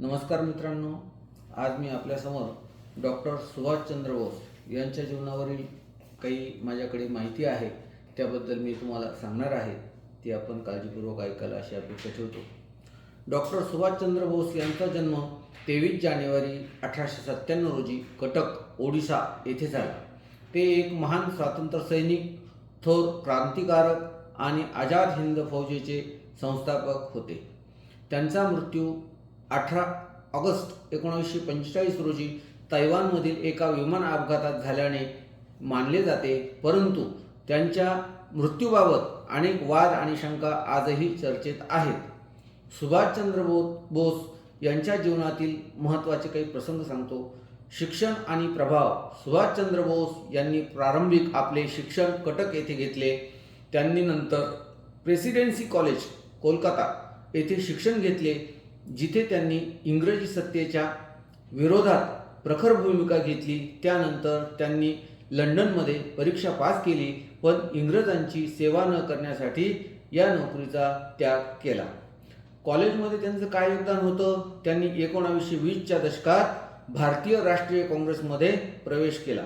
नमस्कार मित्रांनो आज मी आपल्यासमोर डॉक्टर सुभाषचंद्र बोस यांच्या जीवनावरील काही माझ्याकडे माहिती आहे त्याबद्दल मी तुम्हाला सांगणार आहे ती आपण काळजीपूर्वक ऐकायला अशी अपेक्षा ठेवतो. डॉक्टर सुभाषचंद्र बोस यांचा जन्म तेवीस जानेवारी अठराशे सत्त्याण्णव रोजी कटक ओडिशा येथे झाला. ते एक महान स्वातंत्र्य सैनिक थोर क्रांतिकारक आणि आझाद हिंद फौजेचे संस्थापक होते. त्यांचा मृत्यू अठरा ऑगस्ट एकोणीसशे पंचेचाळीस रोजी तैवानमधील एका विमान अपघातात झाल्याने मानले जाते परंतु त्यांच्या मृत्यूबाबत अनेक वाद आणि शंका आजही चर्चेत आहेत. सुभाषचंद्र बो बोस यांच्या जीवनातील महत्त्वाचे काही प्रसंग सांगतो. शिक्षण आणि प्रभाव. सुभाषचंद्र बोस यांनी प्रारंभिक आपले शिक्षण कटक येथे घेतले. त्यांनी नंतर प्रेसिडेन्सी कॉलेज कोलकाता येथे शिक्षण घेतले. जिथे त्यांनी इंग्रजी सत्तेच्या विरोधात प्रखर भूमिका घेतली त्यानंतर त्यांनी लंडनमध्ये परीक्षा पास केली पण इंग्रजांची सेवा न करण्यासाठी या नोकरीचा त्याग केला. कॉलेजमध्ये त्यांचं काय योगदान होतं? त्यांनी एकोणावीसशे वीसच्या दशकात भारतीय राष्ट्रीय काँग्रेसमध्ये प्रवेश केला.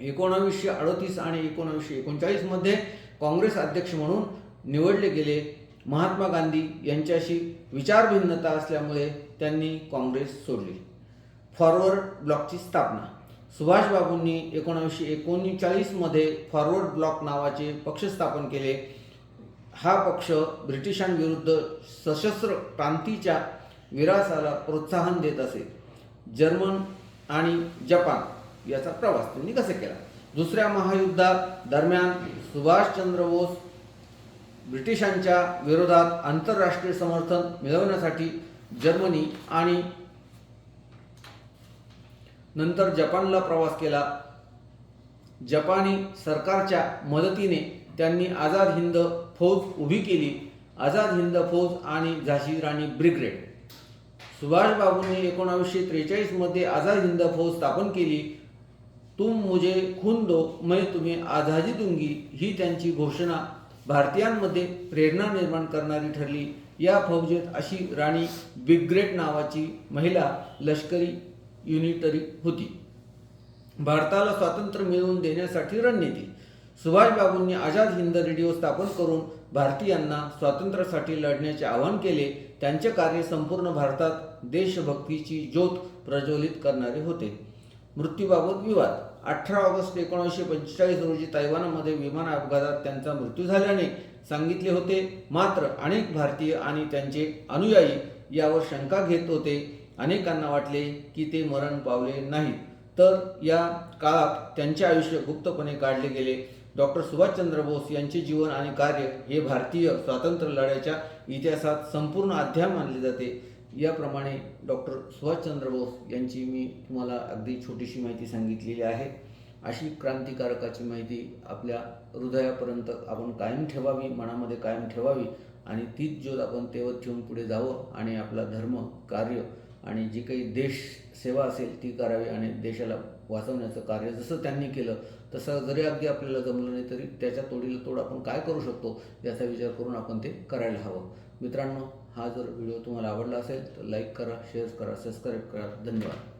एकोणावीसशे अडतीस आणि एकोणावीसशे एकोणचाळीसमध्ये काँग्रेस अध्यक्ष म्हणून निवडले गेले. महात्मा गांधी यांच्याशी विचारभिन्नता असल्यामुळे त्यांनी काँग्रेस सोडली. फॉरवर्ड ब्लॉकची स्थापना. सुभाषबाबूंनी एकोणावीसशे एकोणचाळीसमध्ये फॉरवर्ड ब्लॉक नावाचे पक्ष स्थापन केले. हा पक्ष ब्रिटिशांविरुद्ध सशस्त्र क्रांतीच्या विरासाला प्रोत्साहन देत असे. जर्मन आणि जपान याचा प्रवास त्यांनी कसा केला? दुसऱ्या महायुद्धात दरम्यान सुभाषचंद्र बोस ब्रिटिशांच्या विरोधात आंतरराष्ट्रीय समर्थन मिळवण्यासाठी जर्मनी आणि नंतर जपानला प्रवास केला. जपानी सरकारच्या मदतीने त्यांनी आझाद हिंद फौज उभी केली. आझाद हिंद फौज आणि झाशी राणी ब्रिगेड. सुभाषबाबूंनी एकोणावीसशे त्रेचाळीसमध्ये आझाद हिंद फौज स्थापन केली. तुम मुझे खून दो मैं तुम्हें आझादी दूंगी ही त्यांची घोषणा भारतीयांमध्ये प्रेरणा निर्माण करणारी ठरली. या फौजेत अशी राणी बिग्रेट नावाची महिला लष्करी युनिटरी होती. भारताला स्वातंत्र्य मिळवून देण्यासाठी रणनीती. सुभाषबाबूंनी आझाद हिंद रेडिओ स्थापन करून भारतीयांना स्वातंत्र्यासाठी लढण्याचे आवाहन केले. त्यांचे कार्य संपूर्ण भारतात देशभक्तीची ज्योत प्रज्वलित करणारे होते. मृत्यूबाबत विवाद. अठरा ऑगस्ट एकोणीसशे पंचेचाळीस रोजी तैवानमध्ये विमान अपघातात त्यांचा मृत्यू झाल्याने सांगितले होते. मात्र अनेक भारतीय आणि त्यांचे अनुयायी यावर शंका घेत होते. अनेकांना वाटले की ते मरण पावले नाहीत. तर या काळात त्यांचे आयुष्य गुप्तपणे काढले गेले. डॉक्टर सुभाषचंद्र बोस यांचे जीवन आणि कार्य हे भारतीय स्वातंत्र्य लढ्याच्या इतिहासात संपूर्ण अध्याय मानले जाते. याप्रमाणे डॉक्टर सुभाषचंद्र बोस यांची मी तुम्हाला अगदी छोटीशी माहिती सांगितलेली आहे. अशी क्रांतिकारकाची माहिती आपल्या हृदयापर्यंत आपण कायम ठेवावी मनामध्ये कायम ठेवावी आणि तीच ज्योत आपण तेवत ठेवून पुढे जावं आणि आपला धर्म कार्य आणि जी काही देश सेवा असेल ती करावी आणि देशाला वाचवण्याचं कार्य जसं त्यांनी केलं तसं जरी अगदी आपल्याला जमलं नाही तरी त्याच्या तोडीला तोड आपण काय करू शकतो याचा विचार करून आपण ते करायला हवं. मित्रांनो हा जर व्हिडिओ तुम्हाला आवडला असेल तर लाईक करा शेअर करा सबस्क्राईब करा. धन्यवाद.